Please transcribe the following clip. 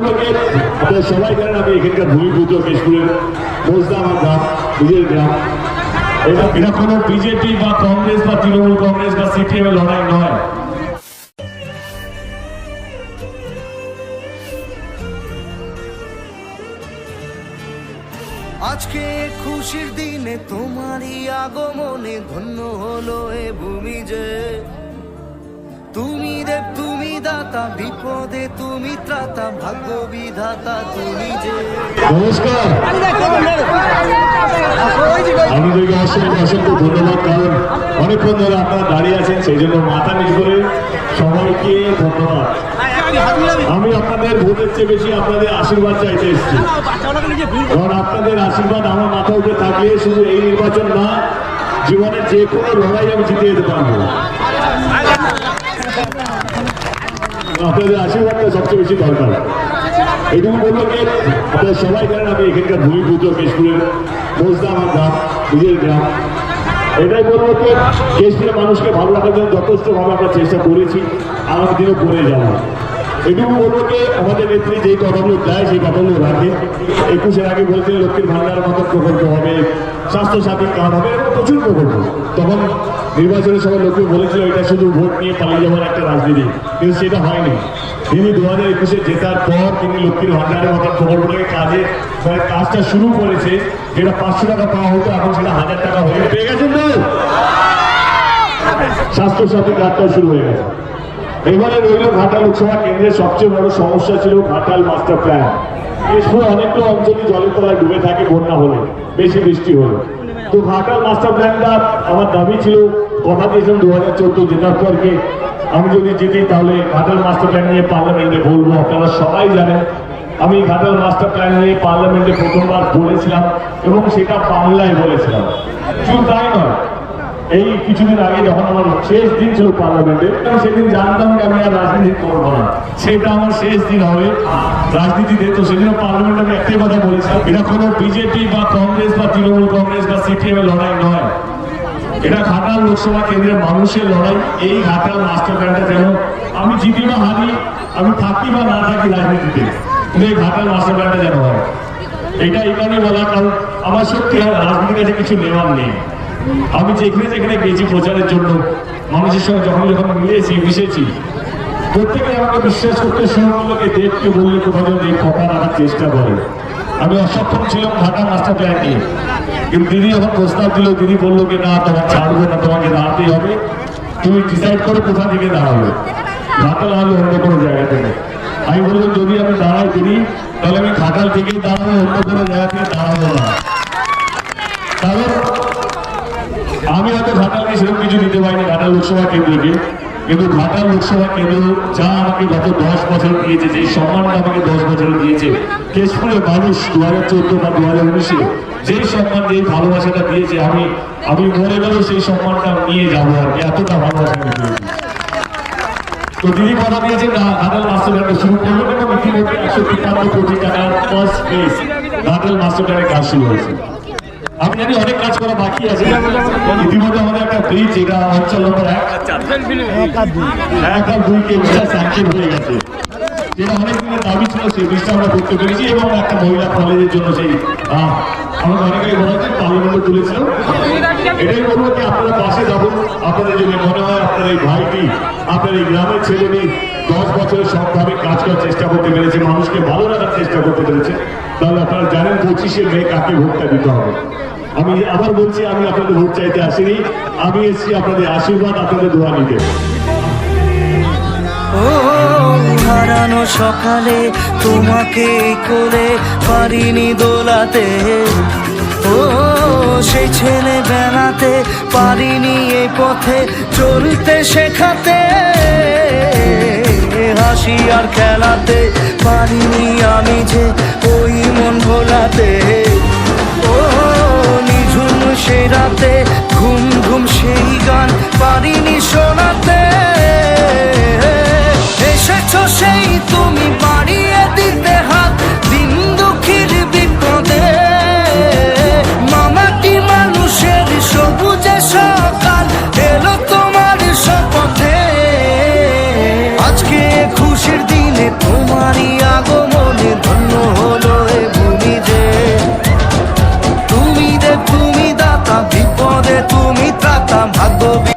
আপনারা সবাই জানেন আমি এখানকার ভূমিপুত্র গ্রাম নিজের গ্রাম। এটা এটা কোনো বিজেপি বা কংগ্রেস বা তৃণমূল কংগ্রেস বা সিপিএম এর লড়াই নয়। আজকে খুশির দিনে তোমারই আগমনে ধন্য হলো এ ভূমি যে। তুমি দেব, তুমি দাতা, বিপদে তুমি ত্রাতা ভাগ্য বিধাতা তুমি যে। সবাইকে ধন্যবাদ। আমি আপনাদের ভোটের চেয়ে বেশি আপনাদের আশীর্বাদ চাইতে এসেছি। কারণ আপনাদের আশীর্বাদ আমার মাথা উপরে থাকলে শুধু এই নির্বাচন না, জীবনের যে কোনো লড়াই আমি জিতে যেতে পারব। আপনাদের আশীর্বাদটা সবচেয়ে বেশি দরকার। এটুকু বলব কি, আপনারা সবাই জানেন আমি এখানকার ভূমিপুত্র কেশপুরের বসদা আমার গ্রাম, নিজের গ্রাম। এটাই বলব কি, কেশপুরের মানুষকে ভালো রাখার জন্য যথেষ্টভাবে আমরা চেষ্টা করেছি, আগামী দিনও করে যাব এটুকু বলব আমাদের নেত্রী যেই কথাগুলো দেয় সেই কথাগুলো রাখে। একুশের আগে বলছেন, লক্ষ্মীর ভান্ডার মতো প্রকল্প হবে স্বাস্থ্য সাথী কার্ড হবে, এরকম প্রচুর প্রকল্প। তখন নির্বাচনের সময় লোকে বলেছিল, এটা শুধু ভোট নিয়ে পালিয়ে যাওয়ার একটা রাজনীতি। কিন্তু সেটা হয়নি। তিনি দু হাজার একুশে জেতার পর তিনি লক্ষ্মীর ভান্ডারের মতো প্রকল্পটাকে কাজে মানে কাজটা শুরু করেছে। যেটা পাঁচশো টাকা পাওয়া হতো, এখন সেটা হাজার টাকা হয়ে পেয়ে গেছেন তো? স্বাস্থ্য সাথী কার্ডটাও শুরু হয়ে গেছে। এবারে রইল ঘাটাল লোকসভা কেন্দ্রের সবচেয়ে বড় সমস্যা ছিল ঘাটাল মাস্টার প্ল্যান। কেশপুর অনেকগুলো অঞ্চলই জলের তলায় ডুবে থাকে বন্যা হলে, বেশি বৃষ্টি হলে। তো ঘাটাল মাস্টার প্ল্যানটা আমার দাবি ছিল কথা দিয়েছিলাম দু হাজার চোদ্দ জেতার পরকে। আমি যদি জিতি, তাহলে ঘাটাল মাস্টার প্ল্যান নিয়ে পার্লামেন্টে বলব, আপনারা সবাই জানেন। আমি ঘাটাল মাস্টার প্ল্যান নিয়ে পার্লামেন্টে প্রথমবার বলেছিলাম এবং সেটা বাংলায় বলেছিলাম। শুধু তাই নয় এই কিছুদিন আগে যখন আমার শেষ দিন ছিল পার্লামেন্টে সেদিন জানতাম যে আমি আর রাজনীতি করব না। সেটা আমার শেষ দিন হবে। রাজনীতিতে তো সেদিন পার্লামেন্টে আমি একটাই কথা বলেছিলাম, এটা কোনো বিজেপি বা কংগ্রেস বা তৃণমূল কংগ্রেস বা সিপিএম এর লড়াই নয়। এটা ঘাটাল লোকসভা কেন্দ্রের মানুষের লড়াই, এই ঘাটাল মাস্টার প্ল্যানটা যেন আমি জিতি বা হারি, আমি থাকি বা না থাকি রাজনীতিতে, কিন্তু এই ঘাটাল মাস্টার প্ল্যানটা যেন হয়। এটা এই কারণে বলা, কারণ আমার সত্যি আর রাজনীতির কাছে কিছু নেওয়ার নেই। আমি যেখানে যেখানে গেছি প্রচারের জন্য, মানুষের সঙ্গে যখন যখন মিলেছি, মিশেছি প্রত্যেকে আমাকে বিশ্বাস করতে যে দেবকে বললে কোথাও এই কথা রাখার চেষ্টা করে। আমি অসক্ষম ছিলাম ঘাটা মাস্টার প্ল্যান কিন্তু দিদি যখন প্রস্তাব দিল, দিদি বলল কি না তোমার ছাড়বো না, তোমাকে দাঁড়াতেই হবে। তুমি ডিসাইড করো কোথা থেকে দাঁড়াবে। ঘাটাল হলে অন্য কোনো জায়গা থেকে। আমি বললাম, যদি আমি দাঁড়াই দিদি, তাহলে আমি খাটাল থেকেই দাঁড়াবো, অন্য কোনো জায়গা থেকে দাঁড়াবো না। কারণ আমি হয়তো ঘাটালকে সেরকম কিছু দিতে পারিনি, ঘাটাল লোকসভা কেন্দ্রকে। কিন্তু ঘাটাল লোকসভা কেন্দ্র যা আমাকে গত দশ বছর দিয়েছে, যে সম্মানটা আমাকে দশ বছর দিয়েছে, কেশপুরের মানুষ দু হাজার চোদ্দ বা দু হাজার উনিশে যেই সম্মান যেই ভালোবাসাটা দিয়েছে, আমি আমি মরে গেলেও সেই সম্মানটা নিয়ে যাব আর কি, এতটা ভালোবাসা তো দিদি কথা দিয়েছে ঘাটাল মাস্টার প্ল্যানটা শুরু করল এবং ইতিমধ্যে একশো তিপ্পান্ন কোটি টাকার ফার্স্ট ফেজ ঘাটাল মাস্টার প্ল্যানের কাজ শুরু হয়েছে। আমি জানি অনেক কাজ করা বাকি আছে। ইতিমধ্যে আমাদের একটা ব্রিজ এটা অঞ্চল নম্বর এক। এক আর দুই কে স্যাংশন হয়ে গেছে। যেটা অনেক দিনের দাবি ছিল, সেই ব্রিজটা আমরা করতে পেরেছি এবং একটা মহিলা কলেজের জন্য সেই আমাকে অনেকেই বলা হচ্ছে পার্লামেন্টে তুলেছিল। এটাই বলব কি আপনারা পাশে যাবেন। আপনাদের যদি মনে হয় আপনার এই ভাইটি আপনার এই গ্রামের ছেলে মেয়ে দশ বছরের সবভাবে কাজ করার চেষ্টা করতে পেরেছে, মানুষকে ভালো রাখার চেষ্টা করতে পেরেছে। তাহলে আপনারা জানেন পঁচিশে মে কাকে ভোটটা দিতে হবে। আমি আবার বলছি, আমি আপনাদের ভোট চাইতে আসিনি। আমি এসেছি আপনাদের আশীর্বাদ, আপনাদের দোয়া নিতে। হারানো সকালে তোমাকে কোলে পারিনি দোলাতে। ও সেই ছেলে বেড়াতে পারিনি এই পথে চলতে শেখাতে। হাসি আর খেলাতে পারিনি আমি হারিনি সো